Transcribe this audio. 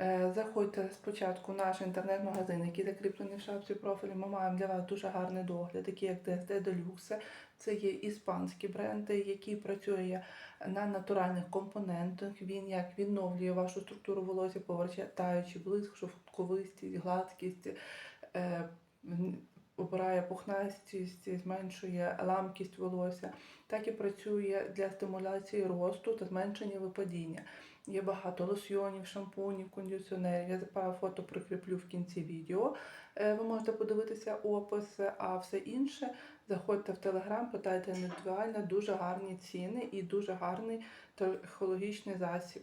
Е, Заходьте спочатку в наш інтернет-магазин, який закріплений в шапці профілю. Ми маємо для вас дуже гарний догляд, такі як DSD Deluxe. Це є іспанські бренди, який працює на натуральних компонентах. Він як відновлює вашу структуру волосся, повертаючи блиск, шовковистість, гладкість, е, обирає пухнастість, зменшує ламкість волосся, так і працює для стимуляції росту та зменшення випадіння. Є багато лосьйонів, шампунів, кондиціонерів. Я запаю фото прикріплю в кінці відео. Е, Ви можете подивитися опис, а все інше заходьте в телеграм, питайте індивідуально, дуже гарні ціни і дуже гарний технологічний засіб.